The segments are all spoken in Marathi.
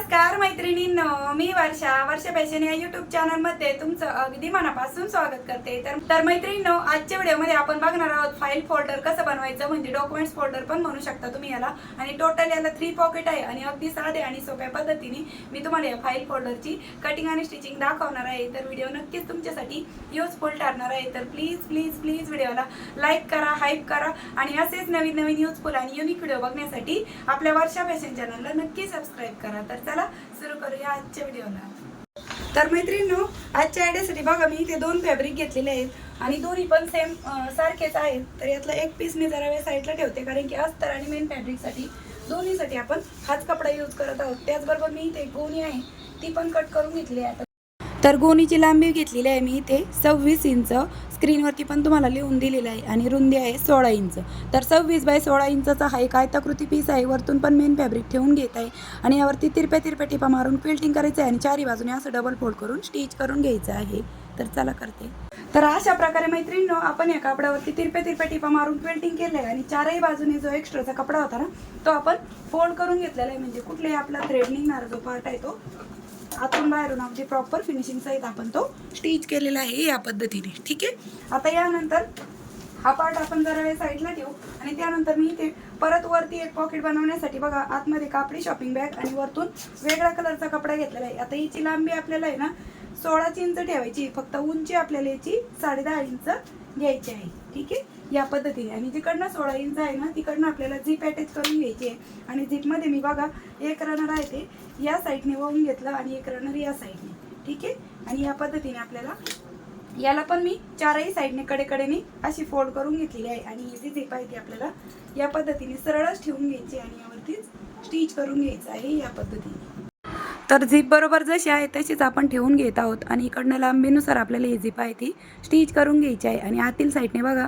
más नमस्कार मैत्रिणींनो मी वर्षा वर्षा फॅशन या युट्यूब चॅनलमध्ये तुमचं अगदी मनापासून स्वागत करते. तर तर मैत्रिणींनो आजच्या व्हिडिओमध्ये आपण बघणार आहोत फाईल फोल्डर कसं बनवायचं म्हणजे डॉक्युमेंट्स फोल्डर पण म्हणू शकता तुम्ही याला. आणि टोटल याला थ्री पॉकेट आहे आणि अगदी साधे आणि सोप्या पद्धतीने मी तुम्हाला या फाईल फोल्डरची कटिंग आणि स्टिचिंग दाखवणार आहे. तर व्हिडिओ नक्कीच तुमच्यासाठी युजफुल ठरणार आहे. तर प्लीज प्लीज प्लीज व्हिडिओला लाईक करा हाईप करा आणि असेच नवीन नवीन युजफुल आणि युनिक व्हिडिओ बघण्यासाठी आपल्या वर्षा फॅशन चॅनलला नक्की सबस्क्राईब करा. तर चला करूया आजच्या व्हिडिओला. तर मैत्रिणींनो आजच्या आयडियासाठी बघा मी इथे दोन फॅब्रिक घेतलेले आहेत आणि दोन्ही पण सेम सारखेच आहेत. तर यातला एक पीस मी जरा वेळ साईडला ठेवते कारण की अस्तर आणि मेन फॅब्रिकसाठी दोन्हीसाठी आपण हाच कपडा यूज करत आहोत. त्याचबरोबर मी इथे गोणी आहे ती पण कट करून घेतली आहे तर गोणीची लांबी घेतलेली आहे मी इथे सव्वीस इंच स्क्रीनवरती पण तुम्हाला लिहून दिलेलं आहे आणि रुंदी आहे सोळा इंच. तर सव्वीस बाय सोळा इंचचा हा एक आयताकृती पीस आहे. वरतून पण मेन फॅब्रिक ठेवून घेत आहे. आणि यावरती तिरप्या तिरप्या टिपा मारून फिल्टिंग करायचं आहे आणि चारी बाजूने असं डबल फोल्ड करून स्टिच करून घ्यायचं आहे. तर चला करते. तर अशा प्रकारे मैत्रिणीनो आपण या कापडावरती तिरप्या तिरप्या टिपा मारून फिल्टिंग केलं आहे आणि चारही बाजूने जो एक्स्ट्राचा कपडा होता ना तो आपण फोल्ड करून घेतलेला आहे. म्हणजे कुठलाही आपला थ्रेड निघणारा जो पार्ट आहे तो आतून बाहेरून अगदी प्रॉपर फिनिशिंग सहित आपण तो स्टिच केलेला आहे या पद्धतीने. ठीक आहे? आता यानंतर हा पार्ट आपण जरा वेळ साईडला ठेवू. आणि त्यानंतर मी इथे परत वरती एक पॉकेट बनवण्यासाठी बघा आतमध्ये कापडी शॉपिंग बॅग आणि वरतून वेगळ्या कलरचा कपडा घेतलेला आहे. आता हिची लांबी आपल्याला आहे ना सोळाच इंच ठेवायची फक्त उंची आपल्याला याची साडे दहा इंच घ्यायची आहे. ठीक आहे? या पद्धतीने. आणि जिकडनं सोळा इंच आहे ना तिकडनं आपल्याला झीप अटॅच करून घ्यायची आहे. आणि झीपमध्ये मी बघा एक रनर आहे ते या साईडने वळून घेतलं आणि एक रनर या साईडने ठीक आहे? आणि या पद्धतीने आपल्याला याला पण मी चारही साईडने कडेकडेने अशी फोल्ड करून घेतलेली आहे. आणि ही जी झीप आहे ती आपल्याला या पद्धतीने सरळच ठेवून घ्यायची आणि यावरतीच स्टिच करून घ्यायचं आहे या पद्धतीने. तर झीप बरोबर जशी आहे तशीच आपण ठेवून घेत आहोत. आणि इकडनं लांबीनुसार आपल्याला ही झीप आहे ती स्टिच करून घ्यायची आहे. आणि आतील साईडने बघा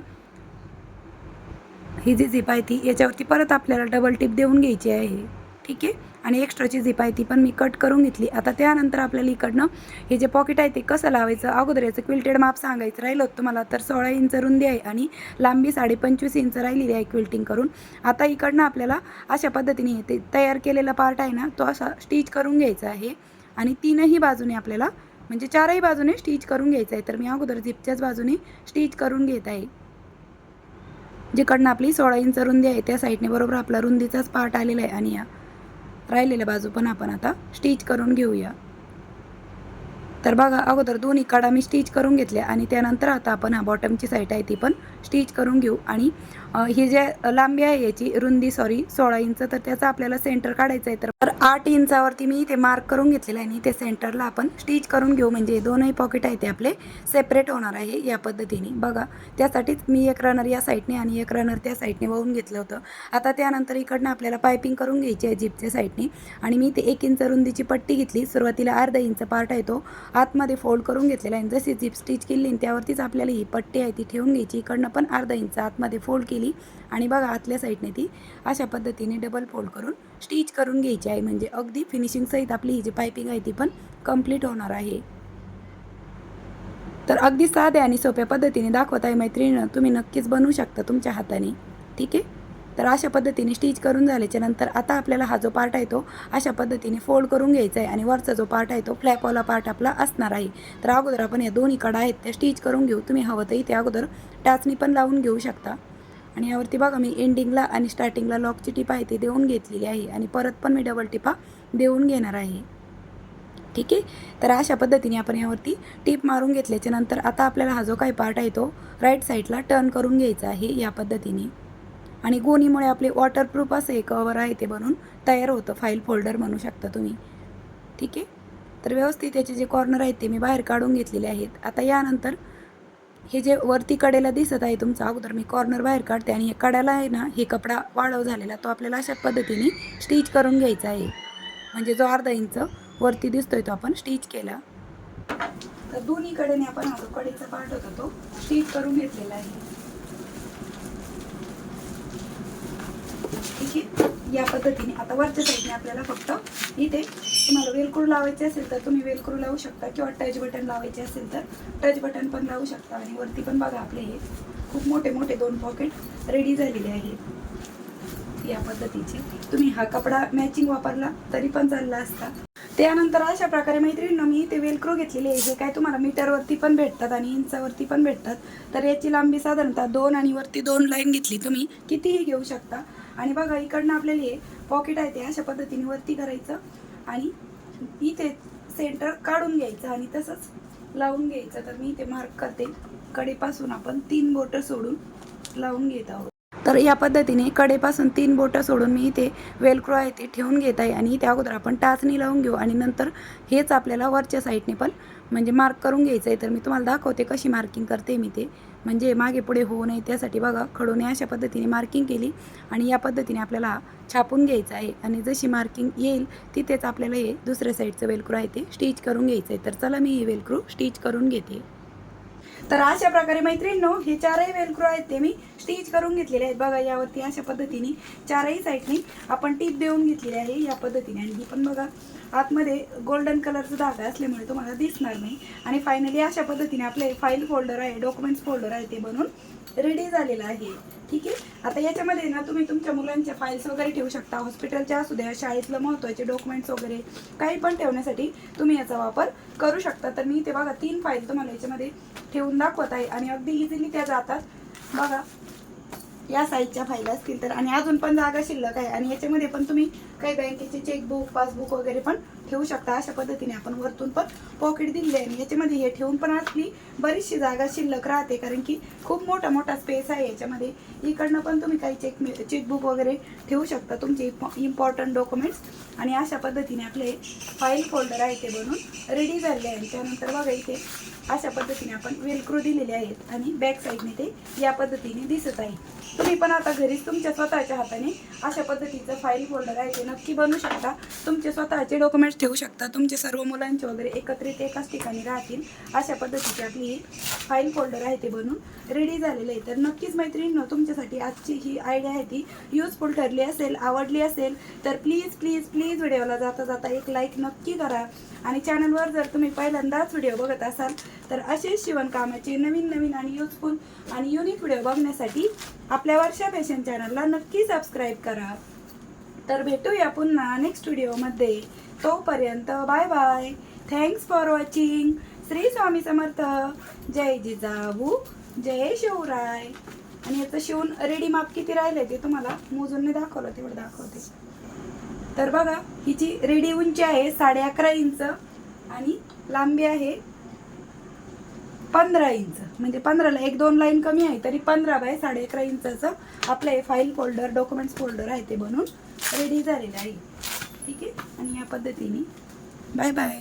ही जी झिप आहे ती याच्यावरती परत आपल्याला डबल टिप देऊन घ्यायची आहे. ठीक आहे? आणि एक्स्ट्राची झिप आहे ती पण मी कट करून घेतली. आता त्यानंतर आपल्याला इकडनं हे जे पॉकेट आहे ते कसं लावायचं? अगोदर याचं क्विल्टेड माप सांगायचं राहिलं होतं तुम्हाला तर सोळा इंच रुंदी आहे आणि लांबी साडे पंचवीस इंच राहिलेली आहे क्विल्टिंग करून. आता इकडनं आपल्याला अशा पद्धतीने ते तयार केलेला पार्ट आहे ना तो असा स्टिच करून घ्यायचा आहे. आणि तीनही बाजूने आपल्याला म्हणजे चारही बाजूने स्टिच करून घ्यायचं आहे. तर मी अगोदर झिपच्याच बाजूने स्टिच करून घेत आहे. जिकडनं आपली सोळा इंच रुंदी आहे त्या साईडने बरोबर आपला रुंदीचाच पार्ट आलेला आहे आणि या राहिलेल्या बाजू पण आपण आता स्टिच करून घेऊया. तर बघा अगोदर दोन्ही कडा मी स्टिच करून घेतल्या आणि त्यानंतर आता आपण हा बॉटमची साईड आहे ती पण स्टिच करून घेऊ. आणि ही जे लांबी आहे याची रुंदी सॉरी सोळा इंच तर त्याचा आपल्याला सेंटर काढायचं आहे. तर आठ इंचावरती मी इथे मार्क करून घेतलेलं आहे आणि ते सेंटरला आपण स्टिच करून घेऊ. म्हणजे दोनही पॉकेट आहे ते आपले सेपरेट होणार आहे या पद्धतीने. बघा त्यासाठीच मी एक रनर या साईडने आणि एक रनर त्या साईडने वाहून घेतलं होतं. आता त्यानंतर इकडनं आपल्याला पायपिंग करून घ्यायची आहे जिपच्या साईडने आणि मी ते एक इंच रुंदीची पट्टी घेतली. सुरुवातीला अर्धा इंच पार्ट आहे तो. आतमध्ये फोल्ड करून घेतलेला आहे. जशी जिप स्टिच केली आणि त्यावरतीच आपल्याला ही पट्टी आहे ती ठेवून घ्यायची. इकडनं आपण अर्धा इंच आतमध्ये फोल्ड केली. आणि बघा आतल्या साईडने ती अशा पद्धतीने डबल फोल्ड करून स्टिच करून घ्यायची आहे. म्हणजे अगदी फिनिशिंगसहित आपली ही जी पायपिंग आहे ती पण कंप्लीट होणार आहे. तर अगदी साध्या आणि सोप्या पद्धतीने दाखवत आहे मैत्रिणीनं. तुम्ही नक्कीच बनवू शकता तुमच्या हाताने. ठीक आहे? तर अशा पद्धतीने स्टिच करून झाल्याच्यानंतर आता आपल्याला हा जो पार्ट आहे तो अशा पद्धतीने फोल्ड करून घ्यायचा आहे आणि वरचा जो पार्ट आहे तो फ्लॅपवाला पार्ट आपला असणार आहे. तर अगोदर आपण या दोन्ही कडा आहेत त्या स्टिच करून घेऊ. तुम्ही हवं तर इथे अगोदर टाचणी पण लावून घेऊ शकता. आणि यावरती बघा मी एंडिंगला आणि स्टार्टिंगला लॉकची टिपा आहे ती देऊन घेतलेली आहे आणि परत पण मी डबल टिपा देऊन घेणार आहे. ठीक आहे? तर अशा पद्धतीने आपण यावरती टीप मारून घेतल्याच्या नंतर आता आपल्याला हा जो काही पार्ट आहे तो राईट साईडला टर्न करून घ्यायचा आहे या पद्धतीने. आणि गोणीमुळे आपले वॉटरप्रूफ असं एक कवर आहे ते बनून तयार होतं. फाईल फोल्डर म्हणू शकता तुम्ही. ठीक आहे? तर व्यवस्थित याचे जे कॉर्नर आहेत ते मी बाहेर काढून घेतलेले आहेत. आता यानंतर हे जे वरती कडेला दिसत आहे तुमचा अगोदर मी कॉर्नर बाहेर काढते आणि हे कड्याला आहे ना हे कपडा वाढव झालेला तो आपल्याला अशा पद्धतीने स्टिच करून घ्यायचा आहे. म्हणजे जो अर्धा इंच वरती दिसतोय तो आपण स्टिच केला. तर दोन्ही कडेने आपण हा जो कडेचा पार्ट होता तो स्टिच करून घेतलेला आहे. ठीक आहे? या पद्धतीने. आता वरच्या साईडने आपल्याला फक्त इथे तुम्हाला वेलक्रू लावायचे असेल तर तुम्ही वेलक्रू लावू शकता किंवा टच बटन लावायचे असेल तर टच बटन पण लावू शकता. आणि वरती पण बघा आपले हे खूप मोठे मोठे दोन पॉकेट रेडी झालेले आहेत. या पद्धतीचे. तुम्ही हा कपडा मॅचिंग वापरला तरी पण चालला असता. त्यानंतर अशा प्रकारे मैत्रिणींनो मी ते वेलक्रो घेतलेले आहे. हे काय तुम्हाला मीटरवरती पण भेटतात आणि इंचावरती पण भेटतात. तर याची लांबी साधारणतः दोन आणि वरती दोन लाईन घेतली तुम्ही कितीही घेऊ शकता. आणि बघा इकडनं आपल्याला हे पॉकेट आहे ते अशा पद्धतीने वरती करायचं आणि इथे सेंटर काढून घ्यायचं आणि तसंच लावून घ्यायचं. तर मी इथे मार्क करते. कडेपासून आपण तीन बोटं सोडून लावून घेत आहोत. तर या पद्धतीने कडेपासून तीन बोटं सोडून मी इथे वेलक्रो आहे ते ठेवून घेत आहे आणि त्या अगोदर आपण टाचणी लावून घेऊ आणि नंतर हेच आपल्याला वरच्या साईडने पण म्हणजे मार्क करून घ्यायचं आहे तर मी तुम्हाला दाखवते कशी मार्किंग करते मी ते. म्हणजे मागे पुढे होऊ नये त्यासाठी बघा खडूने अशा पद्धतीने मार्किंग केली आणि या पद्धतीने आपल्याला छापून घ्यायचं आहे. आणि जशी मार्किंग येईल तिथेच आपल्याला हे दुसऱ्या साईडचं वेलक्रो आहे ते स्टिच करून घ्यायचं आहे. तर चला मी हे वेलक्रो स्टिच करून घेते. तर अशा प्रकारे मैत्रिणींनो हे चारही वेलक्रो आहेत ते मी स्टिच करून घेतलेले आहेत. बघा यावरती अशा पद्धतीने चारही साईडनी आपण टीप देऊन घेतलेली आहे या पद्धतीने. आणि ही पण बघा आतमध्ये गोल्डन कलरचा धागा असल्यामुळे तुम्हाला दिसणार नाही. आणि फायनली अशा पद्धतीने आपले फाईल फोल्डर आहे डॉक्युमेंट्स फोल्डर आहे ते बनून रेडी झालेलं आहे. ठीक आहे? आता याच्यामध्ये ना तुम्ही तुमच्या मुलांच्या फाईल्स वगैरे ठेवू शकता. हॉस्पिटलच्या असू द्या शाळेतलं महत्त्वाचे डॉक्युमेंट्स वगैरे काही पण ठेवण्यासाठी तुम्ही याचा वापर करू शकता. तर मी ते बघा तीन फाईल तुम्हाला याच्यामध्ये ठेवून दाखवत आहे आणि अगदी इझिली त्या जातात. बघा या साईजच्या फाईल असतील तर. आणि अजून पण जागा शिल्लक आहे. आणि याच्यामध्ये पण तुम्ही काही बँकेचे चेकबुक पासबुक वगैरे पण ठेवू शकता. अशा पद्धतीने आपण वरतून पण पॉकेट दिले आणि याच्यामध्ये हे ठेवून पण आपली बरीचशी जागा शिल्लक राहते. कारण की खूप मोठा मोठा स्पेस आहे याच्यामध्ये. इकडनं पण तुम्ही काही चेक चेकबुक वगैरे ठेवू शकता. तुमचे इम्पॉर्टंट डॉक्युमेंट्स आणि अशा पद्धतीने आपले फाईल फोल्डर आहे ते बनून रेडी झाले आहे. त्यानंतर बघा इथे अशा पद्धतीने आपण वेलक्रो दिलेले आहेत. आणि बॅक साईडने ते या पद्धतीने दिसत आहे. तुम्ही पण आता घरीच तुमच्या स्वतःच्या हाताने अशा पद्धतीचं फाईल फोल्डर आहे ते नक्की बनवू शकता. तुमचे स्वतःचे डॉक्युमेंट्स ठेवू शकता. तुमचे सर्व मुलांचे वगैरे एकत्रित एकाच ठिकाणी राहतील. अशा पद्धतीची आपली ही फाईल फोल्डर आहे ते बनवून रेडी झालेलं आहे तर नक्कीच मैत्रिणींनो तुमच्यासाठी आजची ही आयडिया आहे ती यूजफुल ठरली असेल आवडली असेल तर प्लीज प्लीज प्लीज व्हिडिओला जाता जाता एक लाईक नक्की करा. आणि चॅनलवर जर तुम्ही पहिल्यांदाच व्हिडिओ बघत असाल तर असेच शिवणकामाचे नवीन नवीन आणि युजफुल आणि युनिक व्हिडिओ बघण्यासाठी आपल्या वर्षा फॅशन चॅनलला नक्की सबस्क्राईब करा. तर भेटूया पुन्हा नेक्स्ट व्हिडिओमध्ये तोपर्यंत bye bye thanks for watching Shri Swami Samarth. जय जिजाऊ जय शिवराय. आणि याचं शिवून रेडी माप किती राहिले ते तुम्हाला मोजून दाखवलं तेवढं दाखवते. तर बघा हिची रेडी उंची आहे साडे अकरा इंच आणि लांबी आहे पंधरा इंच. म्हणजे पंधराला एक दोन लाईन कमी आहे तरी पंधरा बाय साडे अकरा इंचाचं आपलं हे फाईल फोल्डर डॉक्युमेंट्स फोल्डर आहे ते बनून रेडी झालेलं आहे. ठीक आहे? आणि या पद्धतीने. Bye bye